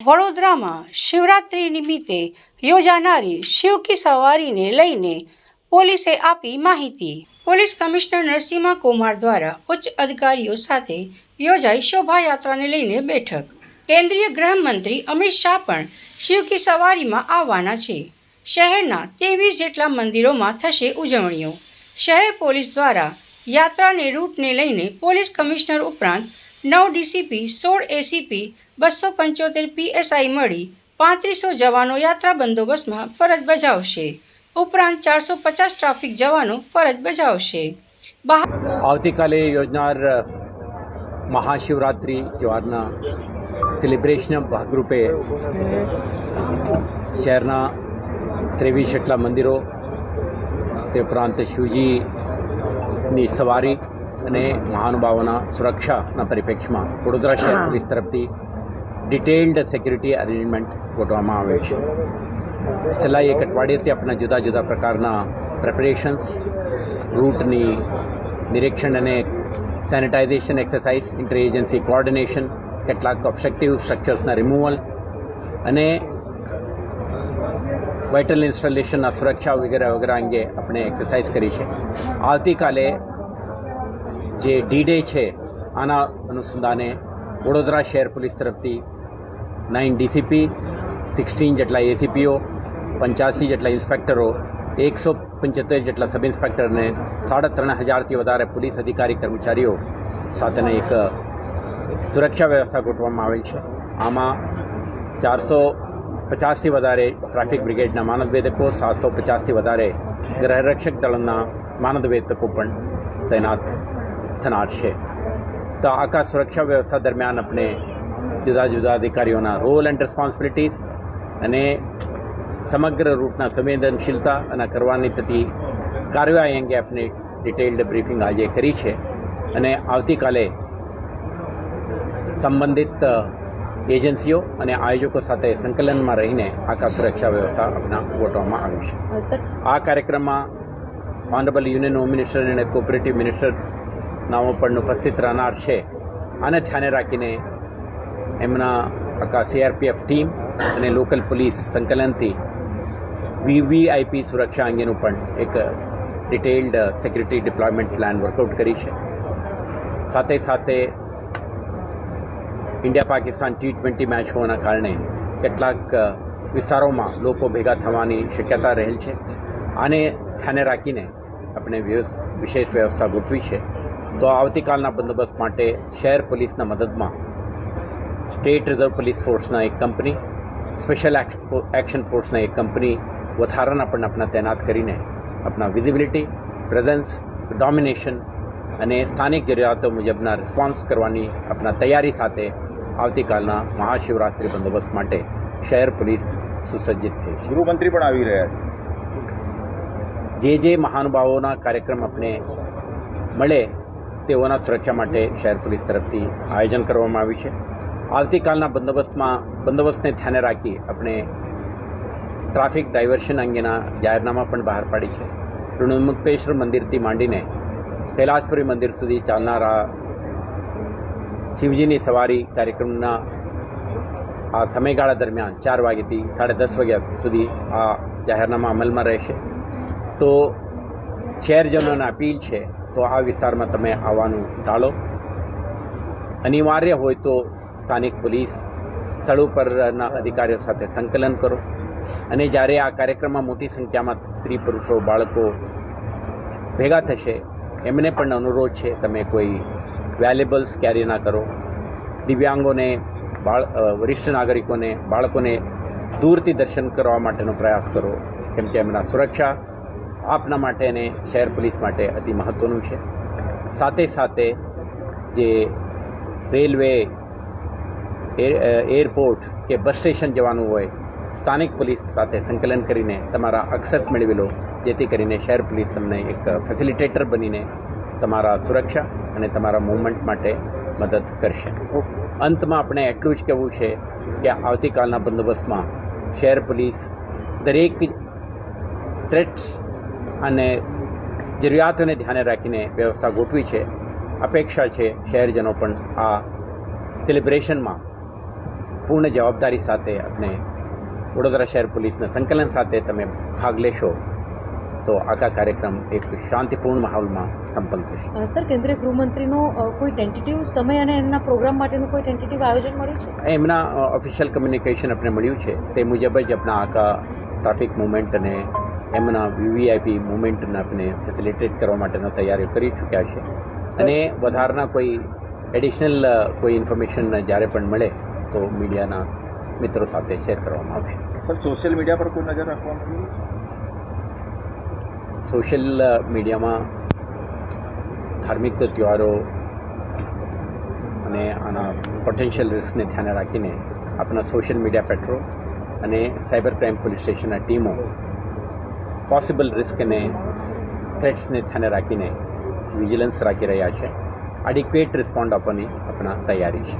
વડોદરામાં શિવરાત્રી નિમિત્તે યોજાનારી શિવકી સવારીને લઈને પોલીસે આપી માહિતી. પોલીસ કમિશનર નરસિંહ કુમાર દ્વારા ઉચ્ચ અધિકારીઓ સાથે યોજાઈ શોભાયાત્રાને લઈને બેઠક. કેન્દ્રીય ગૃહમંત્રી અમિત શાહ પણ શિવકી સવારીમાં આવવાના છે. શહેરના ત્રેવીસ જેટલા મંદિરોમાં થશે ઉજવણીઓ. શહેર પોલીસ દ્વારા યાત્રાને રૂટને લઈને પોલીસ કમિશનર ઉપરાંત નવ ડીસીપી, સોળ એસીપી, બસો પંચોતેર પીએસઆઈ મળી, પાંત્રીસો જવાનો યાત્રા બંદોબસ્તમાં ફરજ બજાવશે. ઉપરાંત ચારસો પચાસ ટ્રાફિક જવાનો ફરજ બજાવશે. આવતીકાલે યોજનાર મહાશિવરાત્રિ તહેવારના સેલિબ્રેશનના ભાગરૂપે શહેરના ત્રેવીસ જેટલા મંદિરો, તે ઉપરાંત શિવજીની સવારી અને મહાનુભાવોના સુરક્ષાના પરિપ્રેક્ષમાં વડોદરા શહેર પોલીસ તરફથી ડિટેલ્ડ સિક્યુરિટી અરેન્જમેન્ટ ગોઠવવામાં આવે છે. છેલ્લા એક અઠવાડિયેથી આપણા જુદા જુદા પ્રકારના પ્રેપરેશન્સ રૂટની નિરીક્ષણ અને sanitization exercise inter agency coordination કેટલાક ઓબ્સ્ટ્રક્ટિવ સ્ટ્રક્ચર્સના રિમૂવલ અને વાઇટલ ઇન્સ્ટોલેશનના સુરક્ષા વગેરે વગેરે અંગે આપણે એક્સરસાઇઝ કરી છે. આવતીકાલે જે ડી ડે છે, આના અનુસંધાને વડોદરા શહેર પોલીસ તરફથી નાઇન ડીસીપી સિક્સટીન જેટલા એસીપીઓ પંચ્યાસી જેટલા ઇન્સ્પેક્ટરો, એકસો પંચોતેર જેટલા સબ ઇન્સ્પેક્ટરને સાડા ત્રણ હજારથી વધારે પોલીસ અધિકારી કર્મચારીઓ સાથેને એક સુરક્ષા વ્યવસ્થા ગોઠવવામાં આવેલ છે. આમાં ચારસો પચાસથી વધારે ટ્રાફિક બ્રિગેડના માનદવેદકો, સાતસો પચાસથી વધારે ગૃહરક્ષક દળના માનદવેદકો પણ તૈનાત થનાર છે. તો આખા સુરક્ષા વ્યવસ્થા દરમિયાન આપણે જુદા જુદા અધિકારીઓના રોલ એન્ડ રિસ્પોન્સિબિલિટીઝ અને સમગ્ર રૂટના સંવેદનશીલતા અને કરવાની થતી કાર્યવાહી અંગે આપણે ડિટેલ્ડ બ્રીફિંગ આજે કરી છે. અને આવતીકાલે સંબંધિત એજન્સીઓ અને આયોજકો સાથે સંકલનમાં રહીને આખા સુરક્ષા વ્યવસ્થા આપણા ગોઠવવામાં આવી છે. આ કાર્યક્રમમાં ઓનરેબલ યુનિયન હોમ મિનિસ્ટર અને કોઓપરેટિવ મિનિસ્ટર નામો પણ ઉપસ્થિત રહેનાર છે. આને ધ્યાને રાખીને એમના સીઆરપીએફ ટીમ અને લોકલ પોલીસ સંકલનથી વીવીઆઈપી સુરક્ષા અંગેનું પણ એક detailed security deployment plan work out કરી છે. સાથે સાથે India Pakistan T twenty match હોવાના કારણે કેટલાક વિસ્તારોમાં લોકો ભેગા થવાની શક્યતા રહેલ છે. આને ધ્યાને રાખીને આપણે વિશેષ વ્યવસ્થા ગોઠવી છે. તો આવતીકાલના બંદોબસ્ત માટે શહેર પોલીસના મદદમાં સ્ટેટ રિઝર્વ પોલીસ ફોર્સના એક કંપની સ્પેશિયલ એક્શન ફોર્સના એક કંપની વધારાના પણ આપણા તૈનાત કરીને આપણા વિઝિબિલિટી પ્રેઝન્સ ડોમિનેશન અને સ્થાનિક જરૂરિયાતો મુજબના રિસ્પોન્સ કરવાની આપણા તૈયારી સાથે આવતીકાલના મહાશિવરાત્રિ બંદોબસ્ત માટે શહેર પોલીસ સુસજ્જિત થઈ છે. ગૃહમંત્રી પણ આવી રહ્યા છે. જે જે મહાનુભાવોના કાર્યક્રમ આપણે મળે તેઓના સુરક્ષા માટે શહેર પોલીસ તરફથી આયોજન કરવામાં આવ્યું છે. આવતીકાલના બંદોબસ્તમાં, બંદોબસ્તને ધ્યાને રાખી આપણે ટ્રાફિક ડાયવર્શન અંગેના જાહેરનામા પણ બહાર પાડી છે. ઋણમુક્તેશ્વર મંદિરથી માંડીને કૈલાસપુરી મંદિર સુધી ચાલનારા શિવજીની સવારી કાર્યક્રમના આ સમયગાળા દરમિયાન ચાર વાગ્યાથી સાડા દસ વાગ્યા સુધી આ જાહેરનામા અમલમાં રહેશે. તો શહેરજનોને અપીલ છે તો આ વિસ્તારમાં તમે આવવાનું ટાળો. અનિવાર્ય હોય તો સ્થાનિક પોલીસ સ્થળ ઉપરના અધિકારીઓ સાથે સંકલન કરો. અને જ્યારે આ કાર્યક્રમમાં મોટી સંખ્યામાં સ્ત્રી, પુરુષો, બાળકો ભેગા થશે, એમને પણ અનુરોધ છે તમે કોઈ વેલ્યુબલ્સ કેરી ના કરો. દિવ્યાંગોને, બાળ વરિષ્ઠ નાગરિકોને, બાળકોને દૂરથી દર્શન કરવા માટેનો પ્રયાસ કરો, કેમ કે એમના સુરક્ષા આપના માટે અને શહેર પોલીસ માટે અતિ મહત્ત્વનું છે. સાથે સાથે જે રેલવે, એર- એરપોર્ટ કે બસ સ્ટેશન જવાનું હોય, સ્થાનિક પોલીસ સાથે સંકલન કરીને તમારા અક્સેસ મેળવી લો જેથી કરીને શહેર પોલીસ તમને એક ફેસિલિટેટર બનીને તમારા સુરક્ષા અને તમારા મૂવમેન્ટ માટે મદદ કરશે. અંતમાં આપણે એટલું જ કહેવું છે કે આવતીકાલના બંદોબસ્તમાં શહેર પોલીસ દરેક થ્રેટ્સ અને જરૂરિયાતોને ધ્યાને રાખીને વ્યવસ્થા ગોઠવી છે. અપેક્ષા છે શહેરજનો પણ આ સેલિબ્રેશનમાં પૂર્ણ જવાબદારી સાથે આપણે વડોદરા શહેર પોલીસના સંકલન સાથે તમે ભાગ લેશો તો આખા કાર્યક્રમ એક શાંતિપૂર્ણ માહોલમાં સંપન્ન થશે. સર કેન્દ્રીય ગૃહમંત્રીનો કોઈ ટેન્ટેટિવ સમય અને એમના પ્રોગ્રામ માટેનું કોઈ ટેન્ટેટિવ આયોજન મળ્યું છે? એમના ઓફિશિયલ કમ્યુનિકેશન આપણે મળ્યું છે. તે મુજબ જ આપણા આખા ટ્રાફિક મુવમેન્ટ અને એમના વીવીઆઈપી મુવમેન્ટને આપણે ફેસિલિટેટ કરવા માટેનો તૈયારીઓ કરી ચૂક્યા છે. અને વધારના કોઈ એડિશનલ કોઈ ઇન્ફોર્મેશન જ્યારે પણ મળે તો મીડિયાના મિત્રો સાથે શેર કરવામાં આવશે. સર સોશિયલ મીડિયા પર કોઈ નજર રાખવામાં સોશિયલ મીડિયામાં ધાર્મિક તહેવારો અને આના પોટેન્શિયલ રિસ્કને ધ્યાને રાખીને આપણા સોશિયલ મીડિયા પેટ્રોલ અને સાયબર ક્રાઇમ પોલીસ સ્ટેશનના ટીમો પોસિબલ રિસ્કને થ્રેટ્સને ધ્યાને રાખીને વિજિલન્સ રાખી રહ્યા છે. એડિક્વેટ રિસ્પોન્ડ આપવાની આપણા તૈયારી છે.